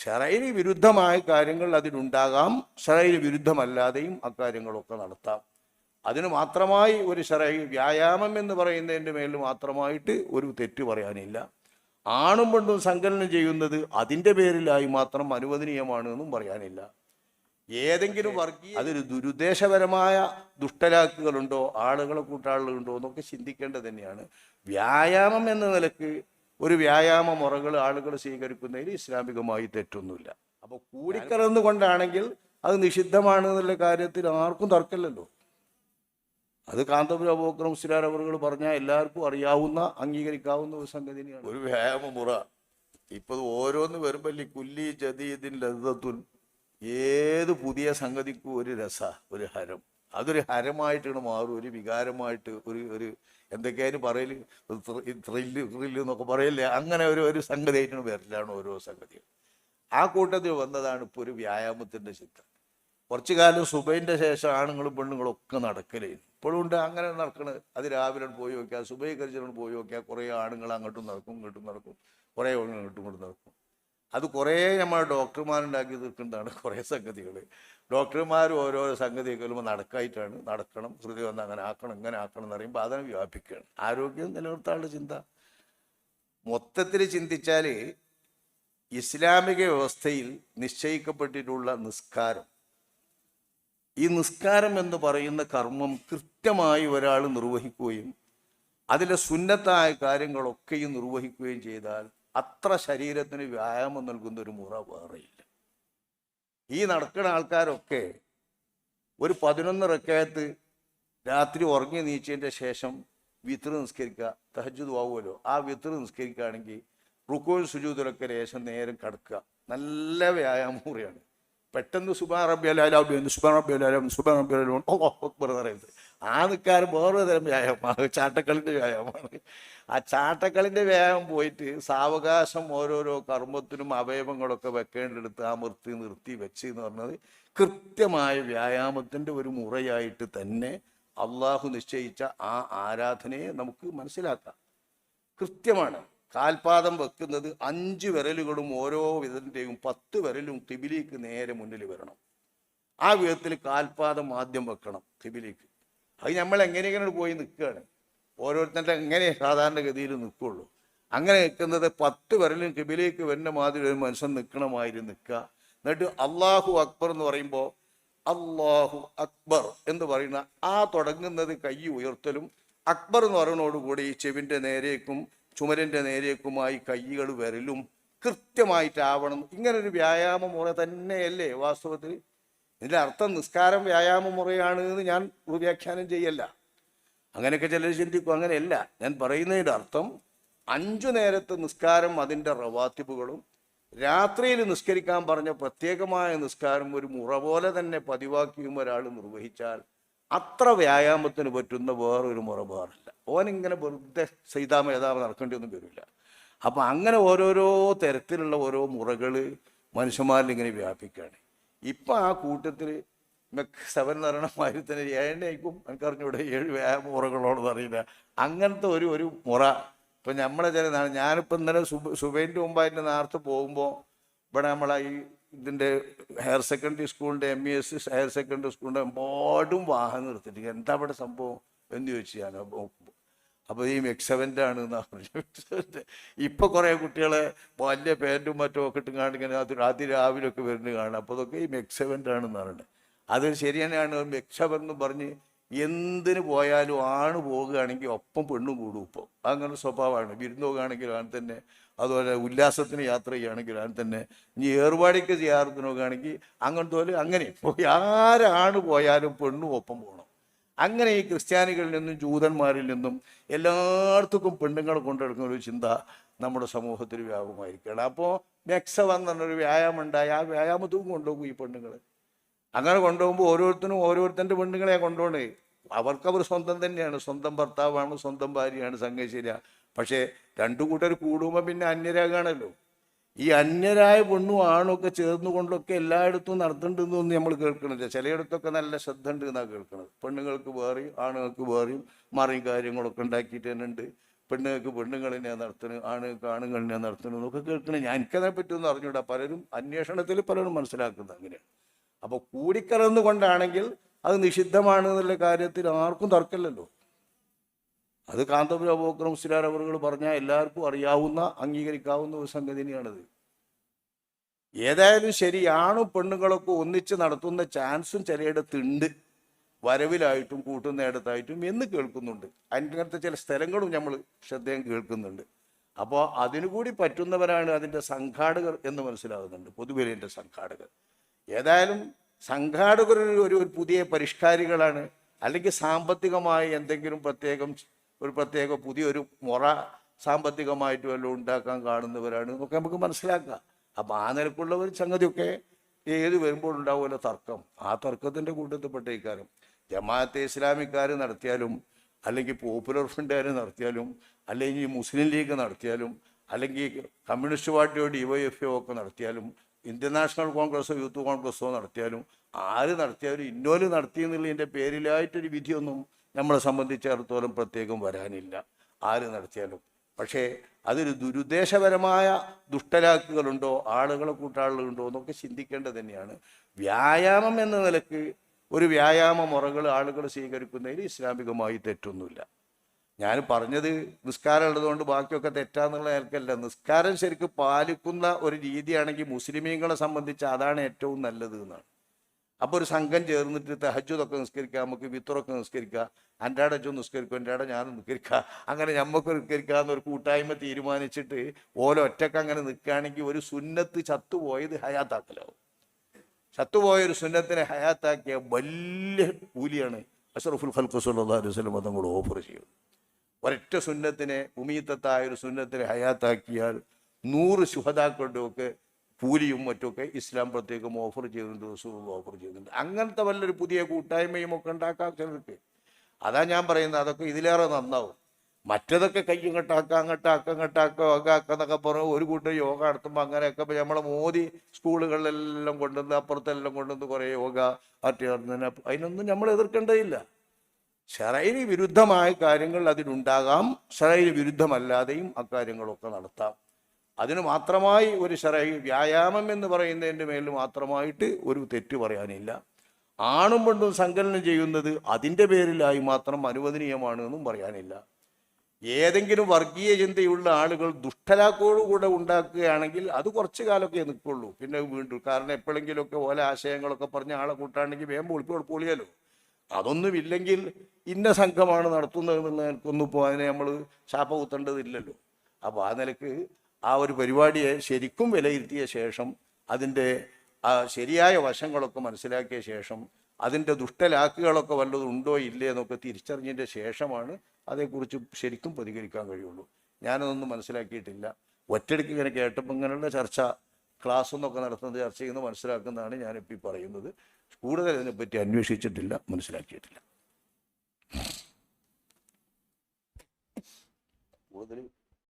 ഷറൈന് വിരുദ്ധമായ കാര്യങ്ങൾ അതിലുണ്ടാകാം ഷറൈന് വിരുദ്ധമല്ലാതെയും അക്കാര്യങ്ങളൊക്കെ നടത്താം. അതിന് മാത്രമായി ഒരു ഷറൈ വ്യായാമം എന്ന് പറയുന്നതിന്റെ മേൽ മാത്രമായിട്ട് ഒരു തെറ്റ് പറയാനില്ല. ആണും പെണ്ണും സങ്കലനം ചെയ്യുന്നത് അതിന്റെ പേരിലായി മാത്രം അനുവദനീയമാണ് എന്നും പറയാനില്ല. ഏതെങ്കിലും വർഗീയ അതൊരു ദുരുദ്ദേശപരമായ ദുഷ്ടലാക്കുകളുണ്ടോ ആളുകളെ കൂട്ടാളുകളുണ്ടോ എന്നൊക്കെ ചിന്തിക്കേണ്ടത് തന്നെയാണ്. വ്യായാമം എന്ന നിലയ്ക്ക് ഒരു വ്യായാമ മുറകൾ ആളുകൾ സ്വീകരിക്കുന്നതിൽ ഇസ്ലാമികമായി തെറ്റൊന്നുമില്ല. അപ്പോൾ കൂടിക്കലർന്നു കൊണ്ടാണെങ്കിൽ അത് നിഷിദ്ധമാണ് എന്നുള്ള കാര്യത്തിൽ ആർക്കും തർക്കമില്ലല്ലോ. അത് കാന്തപുര അബോക്രം സിരാർ അവറുകൾ പറഞ്ഞാൽ എല്ലാവർക്കും അറിയാവുന്ന അംഗീകരിക്കാവുന്ന ഒരു സംഗതി ഒരു വ്യായാമ മുറ. ഇപ്പൊ ഓരോന്ന് വരുമ്പല്ലേ കുല്ലി ജദീദിൻ ലതത്തുൻ ഏത് പുതിയ സംഗതിക്കും ഒരു രസ ഒരു ഹരം. അതൊരു ഹരമായിട്ടാണ് മാറും. ഒരു വികാരമായിട്ട് ഒരു ഒരു എന്തൊക്കെയായാലും പറയൽ. ത്രില്ല് ത്രില്ല് എന്നൊക്കെ പറയല്ലേ? അങ്ങനെ ഒരു ഒരു സംഗതിയായിട്ടാണ് വരലാണ് ഓരോ സംഗതിയും ആ കൂട്ടത്തിൽ വന്നതാണ് ഇപ്പോൾ ഒരു വ്യായാമത്തിന്റെ ചിത്രം. കുറച്ചു കാലം സുബൈന്റെ ശേഷം ആണുങ്ങളും പെണ്ണുങ്ങളും ഒക്കെ നടക്കലേ. ഇപ്പോഴും ഉണ്ട് അങ്ങനെ നടക്കണത് അത് രാവിലെ പോയി നോക്കിയാൽ സുബൈ കരിച്ചിലോട് പോയി നോക്കിയാൽ കുറേ ആണുങ്ങൾ അങ്ങോട്ടും നടക്കും ഇങ്ങോട്ടും നടക്കും. കുറേ ഇങ്ങോട്ടും ഇങ്ങോട്ടും നടക്കും. അത് കുറേ നമ്മൾ ഡോക്ടർമാരുണ്ടാക്കി തീർക്കുന്നതാണ് കുറേ സംഗതികൾ. ഡോക്ടർമാർ ഓരോരോ സംഗതിയൊക്കെ വരുമ്പോൾ നടക്കായിട്ടാണ് നടക്കണം ശ്രുതി വന്ന് അങ്ങനെ ആക്കണം ഇങ്ങനെ ആക്കണം എന്ന് പറയുമ്പോൾ അതിനെ വ്യാപിക്കുകയാണ്. ആരോഗ്യം നിലനിർത്താനുള്ള ചിന്ത. മൊത്തത്തിൽ ചിന്തിച്ചാൽ ഇസ്ലാമിക വ്യവസ്ഥയിൽ നിശ്ചയിക്കപ്പെട്ടിട്ടുള്ള നിസ്കാരം. ഈ നിസ്കാരം എന്ന് പറയുന്ന കർമ്മം കൃത്യമായി ഒരാൾ നിർവഹിക്കുകയും അതിലെ സുന്നത്തായ കാര്യങ്ങളൊക്കെയും നിർവഹിക്കുകയും ചെയ്താൽ അത്ര ശരീരത്തിന് വ്യായാമം നൽകുന്ന ഒരു മുറ വേറെയില്ല. ഈ നടക്കുന്ന ആൾക്കാരൊക്കെ ഒരു പതിനൊന്ന് റക്കയത്ത് രാത്രി ഉറങ്ങി നീച്ചതിന്റെ ശേഷം വിത്ര നിസ്കരിക്കുക തഹജുദ് ആവുമല്ലോ. ആ വിത്ര നിസ്കരിക്കുകയാണെങ്കിൽ റുക്കോയും സുജൂതിലൊക്കെ ലേശം നേരം കടക്കുക. നല്ല വ്യായാമം മുറിയാണ്. പെട്ടെന്ന് സുബാൻ റബ്ബി അലാലും സുബാൻ റബ്ബി അലാലും സുബാൻ റബ്ബി അലാലും അക്ബർ എന്ന് പറയുന്നത്. ആ നിൽക്കാരൻ വേറെ തരം വ്യായാമമാണ് ചാട്ടക്കളിന്റെ വ്യായാമമാണ്. ആ ചാട്ടക്കളിന്റെ വേഗം പോയിട്ട് സാവകാശം ഓരോരോ കർമ്മത്തിനും അവയവങ്ങളൊക്കെ വെക്കേണ്ടടുത്ത് ആ നിർത്തി വെച്ച് എന്ന് പറഞ്ഞത് കൃത്യമായ വ്യായാമത്തിന്റെ ഒരു മുറയായിട്ട് തന്നെ അള്ളാഹു നിശ്ചയിച്ച ആ ആരാധനയെ നമുക്ക് മനസ്സിലാക്കാം. കൃത്യമാണ്. കാൽപാദം വെക്കുന്നത് അഞ്ച് വിരലുകളും ഓരോ വിധത്തിന്റെയും പത്ത് വിരലും കിബിലിക്ക് നേരെ മുന്നിൽ വരണം. ആ വിധത്തിൽ കാൽപാദം ആദ്യം വെക്കണം കിബിലിക്ക്. അത് നമ്മൾ എങ്ങനെയെങ്ങനെ പോയി നിൽക്കുകയാണ്? ഓരോരുത്തരുടെ എങ്ങനെ സാധാരണഗതിയിൽ നിൽക്കുള്ളൂ. അങ്ങനെ നിൽക്കുന്നത് പത്ത് വിരലും കിബിലേക്ക് വരുന്ന മാതിരി ഒരു മനുഷ്യൻ നിൽക്കണമാതിരി നിൽക്കുക. എന്നിട്ട് അള്ളാഹു അക്ബർ എന്ന് പറയുമ്പോൾ അള്ളാഹു അക്ബർ എന്ന് പറയുന്ന ആ തുടങ്ങുന്നത് കൈ ഉയർത്തലും അക്ബർ എന്ന് പറയുന്നതോടുകൂടി കൂടി ചെവിന്റെ നേരേക്കും ചുമരിന്റെ നേരേക്കുമായി കൈകൾ വിരലും കൃത്യമായിട്ടാവണം. ഇങ്ങനൊരു വ്യായാമ മുറ തന്നെയല്ലേ വാസ്തവത്തിൽ? ഇതിന്റെ അർത്ഥം നിസ്കാരം വ്യായാമ മുറയാണ് എന്ന് ഞാൻ വ്യാഖ്യാനം ചെയ്യല്ല. അങ്ങനെയൊക്കെ ചിലർ ചിന്തിക്കും. അങ്ങനെയല്ല. ഞാൻ പറയുന്നതിന്റെ അർത്ഥം അഞ്ചു നേരത്തെ നിസ്കാരം അതിന്റെ റവാത്തിപ്പുകളും രാത്രിയിൽ നിസ്കരിക്കാൻ പറഞ്ഞ പ്രത്യേകമായ നിസ്കാരം ഒരു മുറ പോലെ തന്നെ പതിവാക്കിയും ഒരാൾ നിർവഹിച്ചാൽ അത്ര വ്യായാമത്തിന് പറ്റുന്ന വേറൊരു മുറ വേറില്ല ഓനിങ്ങനെ വെറുതെ സീതാമ ഏതാമ നടക്കേണ്ടി ഒന്നും വരില്ല. അപ്പം അങ്ങനെ ഓരോരോ തരത്തിലുള്ള ഓരോ മുറകൾ മനുഷ്യന്മാരിൽ ഇങ്ങനെ വ്യാപിക്കുകയാണ് ഇപ്പം ആ കൂട്ടത്തിൽ സെവൻ എന്ന് പറയുന്ന മാതിരി തന്നെ ഏഴേക്കും എനിക്കറിഞ്ഞൂടെ ഏഴ് മുറകളോടൊന്നും അറിയില്ല. അങ്ങനത്തെ ഒരു ഒരു മുറ. ഇപ്പം നമ്മളെ ചില ഞാനിപ്പോൾ ഇന്നലെ സുബ സുബൈന്റെ മുമ്പായിട്ട് നേരത്തെ പോകുമ്പോൾ ഇവിടെ നമ്മളെ ഈ ഇതിന്റെ ഹയർ സെക്കൻഡറി സ്കൂളിന്റെ M E S higher secondary സ്കൂളിന്റെ എമ്പാടും വാഹനം നിർത്തിയിട്ട് എന്താ അവിടെ സംഭവം എന്ന് ചോദിച്ചു ഞാൻ നോക്കുമ്പോൾ അപ്പോൾ ഈ മെക്സവന്റ് ആണ് എന്നാ പറഞ്ഞു ഇപ്പൊ കുറേ കുട്ടികളെ വലിയ പാന്റും മറ്റും ഒക്കെ ഇട്ട് കാണിക്കാൻ അത് രാത്രി രാവിലെ ഒക്കെ വരുന്നത് കാണാം. അപ്പോൾ അതൊക്കെ ഈ മെക്സവന്റ് ആണെന്ന് പറയുന്നത്. അത് ശരിയാണ് എന്ന് പറഞ്ഞ് എന്തിന് പോയാലും ആണ് പോകുകയാണെങ്കിൽ ഒപ്പം പെണ്ണും കൂടും ഇപ്പോൾ അങ്ങനെ സ്വഭാവമാണ്. വിരുന്ന് പോകുകയാണെങ്കിൽ ആണ് തന്നെ അതുപോലെ ഉല്ലാസത്തിന് യാത്ര ചെയ്യുകയാണെങ്കിൽ ആണ് തന്നെ ഇനി ഏർവാടിക്ക് ചെയ്യാറത്തിന് പോകുകയാണെങ്കിൽ അങ്ങനത്തെ പോലെ അങ്ങനെ ആരാണ് പോയാലും പെണ്ണും ഒപ്പം പോകണം അങ്ങനെ ഈ ക്രിസ്ത്യാനികളിൽ നിന്നും ജൂതന്മാരിൽ നിന്നും എല്ലായിടത്തും പെണ്ണുങ്ങളെ കൊണ്ടെടുക്കുന്ന ഒരു ചിന്ത നമ്മുടെ സമൂഹത്തിൽ വ്യാപകമായിരിക്കുകയാണ്. അപ്പോൾ മെക്സ വന്നൊരു വ്യായാമം ഉണ്ടായി ആ വ്യായാമത്തും കൊണ്ടുപോകും ഈ പെണ്ണുങ്ങൾ. അങ്ങനെ കൊണ്ടുപോകുമ്പോൾ ഓരോരുത്തരും ഓരോരുത്തന്റെ പെണ്ണുങ്ങളെ കൊണ്ടുപോകണേ. അവർക്കവർ സ്വന്തം തന്നെയാണ്. സ്വന്തം ഭർത്താവാണ് സ്വന്തം ഭാര്യയാണ് സംഗതി പക്ഷേ രണ്ടു കൂട്ടർ കൂടുമ്പോൾ പിന്നെ അന്യരാകാണല്ലോ. ഈ അന്യരായ പെണ്ണും ആണും ഒക്കെ ചേർന്നുകൊണ്ടൊക്കെ എല്ലായിടത്തും നടത്തുന്നുണ്ടെന്നൊന്നും നമ്മൾ കേൾക്കണില്ല. ചിലയിടത്തൊക്കെ നല്ല ശ്രദ്ധ ഉണ്ട് എന്നാണ് കേൾക്കുന്നത് പെണ്ണുങ്ങൾക്ക് വേറെയും ആണുങ്ങൾക്ക് വേറെയും മറിയും കാര്യങ്ങളൊക്കെ ഉണ്ടാക്കിയിട്ട് തന്നെ ഉണ്ട്. പെണ്ണുങ്ങൾക്ക് പെണ്ണുങ്ങളിനെ നടത്തുന്നു ആണുങ്ങൾക്ക് ആണുങ്ങളിനെ നടത്തുന്നു എന്നൊക്കെ കേൾക്കണേ. ഞാൻ എനിക്കതിനെ പറ്റുമെന്ന് അറിഞ്ഞൂടാ പലരും അന്വേഷണത്തിൽ പലരും മനസ്സിലാക്കുന്നത് അങ്ങനെയാണ്. അപ്പോൾ കൂടിക്കലർന്നു കൊണ്ടാണെങ്കിൽ അത് നിഷിദ്ധമാണ് എന്നുള്ള കാര്യത്തിൽ ആർക്കും തർക്കമില്ലല്ലോ. അത് കാന്തപുര അബോക്രം സിലാർ അവറുകൾ പറഞ്ഞാൽ എല്ലാവർക്കും അറിയാവുന്ന അംഗീകരിക്കാവുന്ന ഒരു സംഗതി തന്നെയാണത് ഏതായാലും ശരി പെണ്ണുങ്ങളൊക്കെ ഒന്നിച്ച് നടത്തുന്ന ചാൻസും ചിലയിടത്തുണ്ട്. വരവിലായിട്ടും കൂട്ടുന്നിടത്തായിട്ടും എന്ന് കേൾക്കുന്നുണ്ട്. അങ്ങനത്തെ ചില സ്ഥലങ്ങളും നമ്മൾ ശ്രദ്ധയും കേൾക്കുന്നുണ്ട്. അപ്പോൾ അതിനുകൂടി പറ്റുന്നവരാണ് അതിന്റെ സംഘാടകർ എന്ന് മനസ്സിലാകുന്നുണ്ട് പൊതുവിലേന്റെ സംഘാടകർ. ഏതായാലും സംഘാടകർ ഒരു ഒരു പുതിയ പരിഷ്കാരികളാണ്. അല്ലെങ്കിൽ സാമ്പത്തികമായി എന്തെങ്കിലും പ്രത്യേകം ഒരു പ്രത്യേക പുതിയൊരു മുറ സാമ്പത്തികമായിട്ട് വല്ലതും ഉണ്ടാക്കാൻ കാണുന്നവരാണ് എന്നൊക്കെ നമുക്ക് മനസ്സിലാക്കാം. അപ്പം ആ നിലക്കുള്ള ഒരു സംഗതിയൊക്കെ ഏത് വരുമ്പോൾ ഉണ്ടാവുമല്ലോ തർക്കം. ആ തർക്കത്തിന്റെ കൂട്ടത്തിൽപ്പെട്ട ഇക്കാര്യം ജമാഅത്തെ ഇസ്ലാമിക്കാർ നടത്തിയാലും അല്ലെങ്കിൽ പോപ്പുലർ ഫ്രണ്ടുകാർ നടത്തിയാലും അല്ലെങ്കിൽ മുസ്ലിം ലീഗ് നടത്തിയാലും അല്ലെങ്കിൽ കമ്മ്യൂണിസ്റ്റ് പാർട്ടിയോ ഡി വൈ എഫ് ഒക്കെ നടത്തിയാലും ഇന്ത്യൻ നാഷണൽ കോൺഗ്രസ്സോ യൂത്ത് കോൺഗ്രസ്സോ നടത്തിയാലും ആര് നടത്തിയാലും ഇന്നോൽ നടത്തി എന്നുള്ളതിന്റെ പേരിലായിട്ടൊരു വിധിയൊന്നും നമ്മളെ സംബന്ധിച്ചിടത്തോളം പ്രത്യേകം വരാനില്ല. ആര് നടത്തിയാലും. പക്ഷേ അതൊരു ദുരുദ്ദേശപരമായ ദുഷ്ടലാക്കുകളുണ്ടോ ആളുകളെ കൂട്ടാളുകളുണ്ടോ എന്നൊക്കെ ചിന്തിക്കേണ്ടത് തന്നെയാണ്. വ്യായാമം എന്ന നിലയ്ക്ക് ഒരു വ്യായാമ മുറകൾ ആളുകൾ സ്വീകരിക്കുന്നതിൽ ഇസ്ലാമികമായി തെറ്റൊന്നുമില്ല. ഞാൻ പറഞ്ഞത് നിസ്കാരം ഉള്ളതുകൊണ്ട് ബാക്കിയൊക്കെ തെറ്റാന്നുള്ള നേർക്കല്ല നിസ്കാരം ശരിക്കും പാലിക്കുന്ന ഒരു രീതിയാണെങ്കിൽ മുസ്ലിമീങ്ങളെ സംബന്ധിച്ച് അതാണ് ഏറ്റവും നല്ലത് എന്നാണ്. അപ്പോൾ ഒരു സംഘം ചേർന്നിട്ട് തഹജുദൊക്കെ നിസ്കരിക്കുക നമുക്ക് വിത്തറൊക്കെ നിസ്കരിക്കുക എന്റെ ചോ നിസ്കരിക്കും എന്റെ അട ഞാൻ നിസ്കരിക്കുക അങ്ങനെ നമുക്ക് നിസ്കരിക്കുക ഒരു കൂട്ടായ്മ തീരുമാനിച്ചിട്ട് ഓരോ ഒറ്റയ്ക്ക് അങ്ങനെ നിൽക്കുകയാണെങ്കിൽ ഒരു സുന്നത്ത് ചത്തുപോയത് ഹയാത്താക്കലാവും. ചത്തുപോയ ഒരു സുന്നത്തിനെ ഹയാത്താക്കിയ വലിയ കൂലിയാണ് അഷറഫുൽ ഖൽഖു സല്ലല്ലാഹു അലൈഹി തങ്ങൾ ഓഫർ ചെയ്യുന്നത്. ഒരൊറ്റ സുന്നത്തിനെ ഉമീത്തത്തായ ഒരു സുന്നത്തിനെ ഹയാത്താക്കിയാൽ നൂറ് ശുഹതാക്കളുടെ ഒക്കെ പൂലിയും മറ്റുമൊക്കെ ഇസ്ലാം പ്രത്യേകം ഓഫർ ചെയ്യുന്നുണ്ട് റസൂൾ ഓഫർ ചെയ്യുന്നുണ്ട്. അങ്ങനത്തെ വല്ലൊരു പുതിയ കൂട്ടായ്മയും ഒക്കെ ഉണ്ടാക്കാം ചിലർക്ക്. അതാ ഞാൻ പറയുന്നത് അതൊക്കെ ഇതിലേറെ നന്നാവും. മറ്റതൊക്കെ കൈ ഇങ്ങോട്ടാക്കുക അങ്ങോട്ടാക്കുക അങ്ങോട്ടാക്കുക ഒക്കെ ആക്കുക എന്നൊക്കെ പറഞ്ഞ് ഒരു കൂട്ടം യോഗ നടത്തുമ്പോൾ അങ്ങനെയൊക്കെ ഇപ്പം നമ്മളെ മോദി സ്കൂളുകളിലെല്ലാം കൊണ്ടുവന്ന് അപ്പുറത്തെല്ലാം കൊണ്ടുവന്ന് കുറേ യോഗ നടത്തുന്നതിന് അതിനൊന്നും നമ്മൾ എതിർക്കേണ്ടതില്ല. ഷറൈന് വിരുദ്ധമായ കാര്യങ്ങൾ അതിനുണ്ടാകാം. ഷറൈന് വിരുദ്ധമല്ലാതെയും അക്കാര്യങ്ങളൊക്കെ നടത്താം. അതിന് മാത്രമായി ഒരു ഷറൈ വ്യായാമം എന്ന് പറയുന്നതിന്റെ മേൽ മാത്രമായിട്ട് ഒരു തെറ്റ് പറയാനില്ല. ആണും പെണ്ണും സങ്കലനം ചെയ്യുന്നത് അതിന്റെ പേരിലായി മാത്രം അനുവദനീയമാണ് എന്നും പറയാനില്ല. ഏതെങ്കിലും വർഗീയ ചിന്തയുള്ള ആളുകൾ ദുഷ്ടലാക്കോടുകൂടെ ഉണ്ടാക്കുകയാണെങ്കിൽ അത് കുറച്ചു കാലമൊക്കെ നിൽക്കുള്ളൂ. പിന്നെ വീണ്ടും കാരണം എപ്പോഴെങ്കിലുമൊക്കെ ഓല ആശയങ്ങളൊക്കെ പറഞ്ഞ് ആളെ കൂട്ടാണെങ്കിൽ വേഗം പൊളിയാലോ അതൊന്നുമില്ലെങ്കിൽ ഇന്ന സംഘമാണ് നടത്തുന്നത് ഇപ്പോൾ അതിനെ നമ്മൾ ശാപ കുത്തേണ്ടതില്ലല്ലോ അപ്പോൾ ആ നിലയ്ക്ക് ആ ഒരു പരിപാടിയെ ശരിക്കും വിലയിരുത്തിയ ശേഷം അതിന്റെ ആ ശരിയായ വശങ്ങളൊക്കെ മനസ്സിലാക്കിയ ശേഷം അതിന്റെ ദുഷ്ടലാക്കുകളൊക്കെ വല്ലതും ഉണ്ടോ ഇല്ലേ എന്നൊക്കെ തിരിച്ചറിഞ്ഞതിന്റെ ശേഷമാണ് അതേക്കുറിച്ച് ശരിക്കും പ്രതികരിക്കാൻ കഴിയുള്ളൂ. ഞാനതൊന്നും മനസ്സിലാക്കിയിട്ടില്ല. ഒറ്റയ്ക്ക് ഇങ്ങനെ കേട്ടപ്പോൾ ഇങ്ങനെയുള്ള ചർച്ച ക്ലാസ് എന്നൊക്കെ നടത്തുന്നത് ചർച്ച ചെയ്യുന്നത് മനസ്സിലാക്കുന്നതാണ് ഞാനിപ്പോൾ ഈ പറയുന്നത്. കൂടുതൽ അതിനെപ്പറ്റി അന്വേഷിച്ചിട്ടില്ല മനസ്സിലാക്കിയിട്ടില്ല. കൂടുതൽ